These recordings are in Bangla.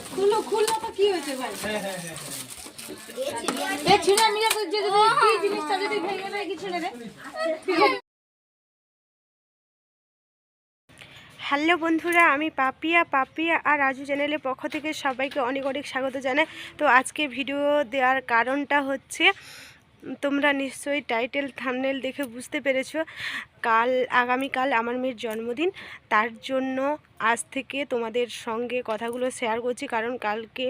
খুলো খুললো তো কি হয়েছে ভাই? এ ছিঁড়ে মিলে যদি কি জিনিসটা যদি ভেঙে যায় কি ছেড়ে হ্যালো বন্ধুরা আমি পাপিয়া পাপিয়া আর রাজু চ্যানেলের পক্ষ থেকে সবাইকে অনেক অনেক স্বাগত জানাই। তো আজকে ভিডিও দেওয়ার কারণটা হচ্ছে তোমরা নিশ্চয়ই টাইটেল থামনেল দেখে বুঝতে পেরেছ। কাল, আগামীকাল আমার মেয়ের জন্মদিন। তার জন্য আজ থেকে তোমাদের সঙ্গে কথাগুলো শেয়ার করছি, কারণ কালকে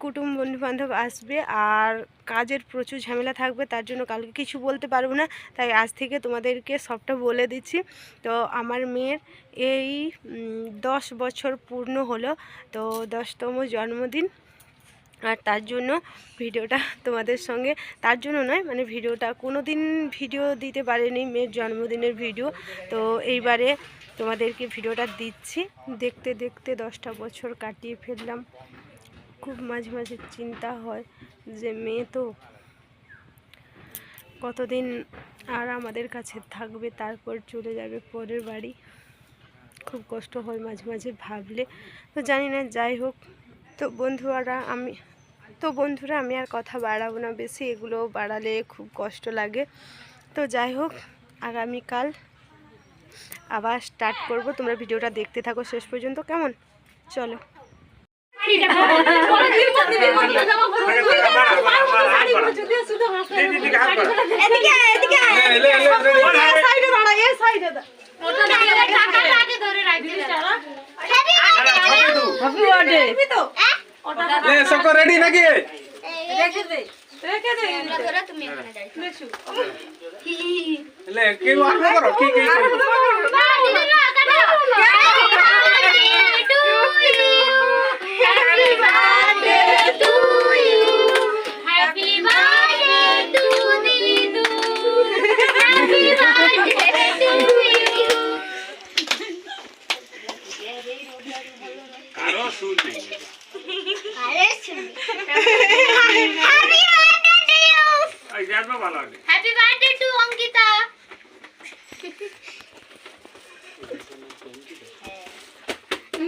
কুটুম বন্ধুবান্ধব আসবে আর কাজের প্রচুর ঝামেলা থাকবে, তার জন্য কালকে কিছু বলতে পারব না। তাই আজ থেকে তোমাদেরকে সবটা বলে দিচ্ছি। তো আমার মেয়ের এই দশ বছর পূর্ণ হলো। তো দশতম জন্মদিন। আর তার জন্য ভিডিওটা তোমাদের সঙ্গে, তার জন্য নয় মানে ভিডিওটা কোনো দিন ভিডিও দিতে পারেনি মেয়ের জন্মদিনের ভিডিও। তো এইবারে তোমাদেরকে ভিডিওটা দিচ্ছি। দেখতে দেখতে দশটা বছর কাটিয়ে ফেললাম। খুব মাঝে মাঝে চিন্তা হয় যে মেয়ে তো কতদিন আর আমাদের কাছে থাকবে, তারপর চলে যাবে পরের বাড়ি। খুব কষ্ট হয় মাঝে মাঝে ভাবলে। তো জানি না, যাই হোক তো বন্ধুরা আমি তো বন্ধুরা আমি আর কথা বাড়াবো না বেশি এগুলো বাড়ালে খুব কষ্ট লাগে তো যাই হোক আগামীকাল আবার স্টার্ট করব তোমরা ভিডিওটা দেখতে থাকো শেষ পর্যন্ত কেমন চলো ধরে রাখবি তো লে সকো রেডি নাকি? রেখে দে রেখে দে। তুমি হ্যাঁ। এখানে যাই লে কেউ আরম্ভ করো কি কি হ্যাপি বার্থডে টু অঙ্কিতা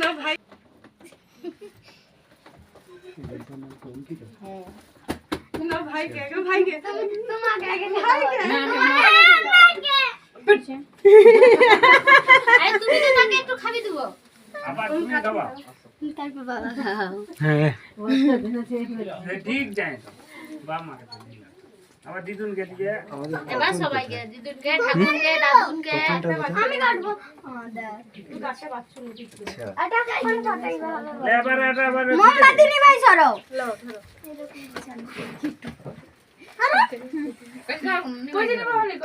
না ভাই। না ভাই কে আগে ভাই কে তোমাকে আগে ভাই কে? আরে তুমি তো তাকে একটু খাবি দেবো। আবার তুমি খাবা। তারপর বাবা। হ্যাঁ। ঠিক যায়। বাপ মাকে তো দিলা। আবার দিদুন কে দিয়ে এবার সবাইকে দিদুনকে ঠাকুরকে দাদুনকে আমি কাটবো। ले এবার এটা এবার মোমবাতি নিবাই সরো।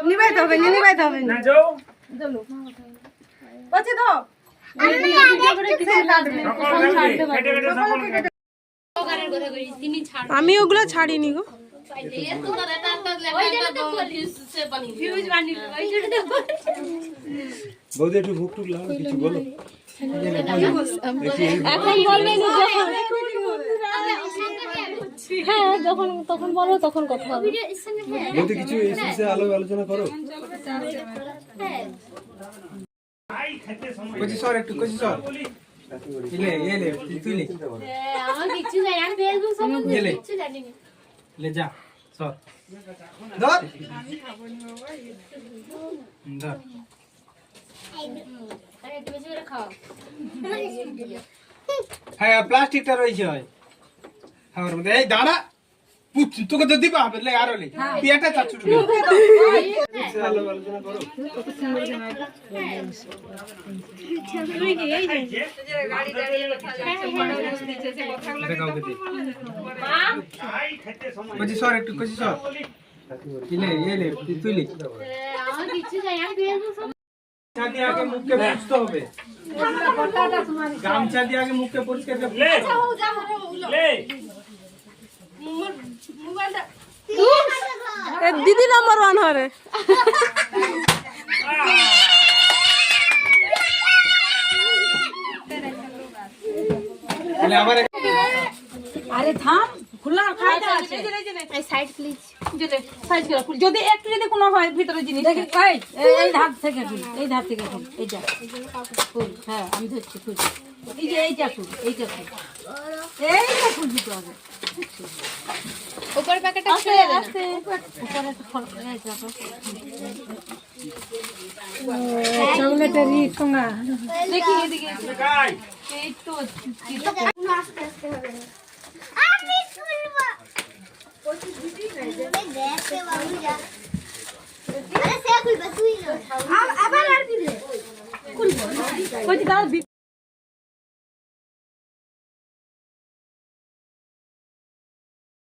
নিবাইতে হবে না নিবাইতে হবে। না না যাও বলছি তো সকল আমি ওগুলো ছাড়িনি গো। বৌদি একটু ভুক টুক লাগাও কিছু বলো। এখন বলবেন হ্যাঁ যখন তখন বলো তখন কথা হবে। বৌদি কিছু এই বিষয়ে আলো আলোচনা করো। সময় কচি সর একটু কচি সর। ইলে এলে তুই লে আমার কিছু জানি আমি ফেসবুক সম্বন্ধে কিছু জানি না। লে যা সর। ধর। হুম, ধর। আরে বেশি করে খাও। হ্যাঁ প্লাস্টিকটা রয়েছে হয়। খাবার মধ্যে। এই দাঁড়া। তোকে তো দিবা হবে আরও লে। পিয়াটা চাচ্ছু কচি সর একটু কচি সর। ইলে এলে তুই লে আমার কিছু আমি ফেসবুক সম্বন্ধে গামছা দিয়ে আগে মুখকে হবে। গামছা দিয়ে আগে মুখকে পরিষ্কার করে दीदी नंबर वन हो रे। अरे थाम। যদি একটু যদি কোনো হয় ভিতরে জিনিস। দেখি এই এই ধার থেকে খুল এই ধার থেকে খুল এইটা খুল হ্যাঁ আমি ধরছি খুল। এই যে এইটা খুল এইটা এই দেখো চকলেটারি এই তো আস্তে আস্তে আচ্ছা, আচ্ছা। আমি খুলবো। আবার আর দিবে খুলবো